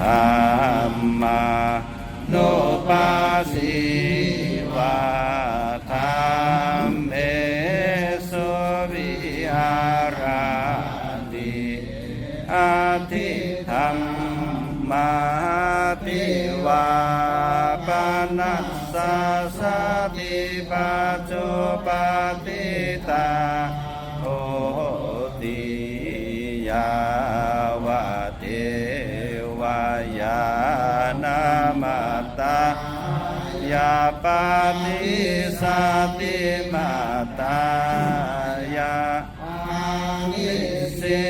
ธรรมานุปัสสิวาธรรมเมสุวิหารติอาทิธรรมมาติวาปนัสสะสติปัจจุปฏิตาโหติยา นามาตายาปฏิสัติมาตายานิสิ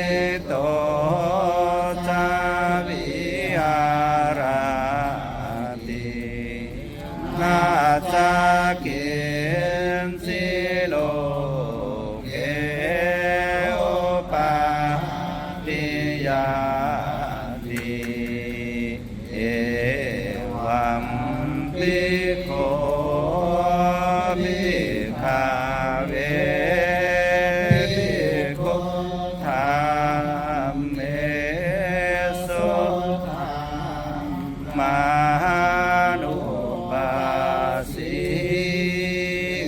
โตจาวิหาราตินาจาเกณ โคมิคาเวปิโคธรรมเมสุมานุปัสสิ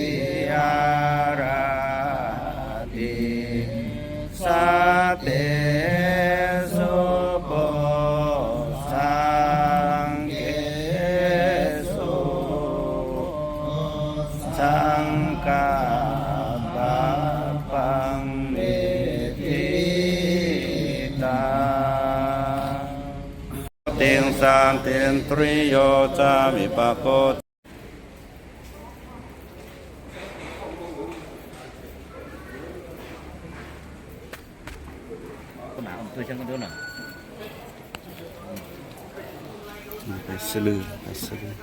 วิหารติสาเต กาปะปังนิทิตาเตียงสามเตียงตริโยจามิปะโก cái mạo tôi chân con đứa nào ไปสลือไปสลือ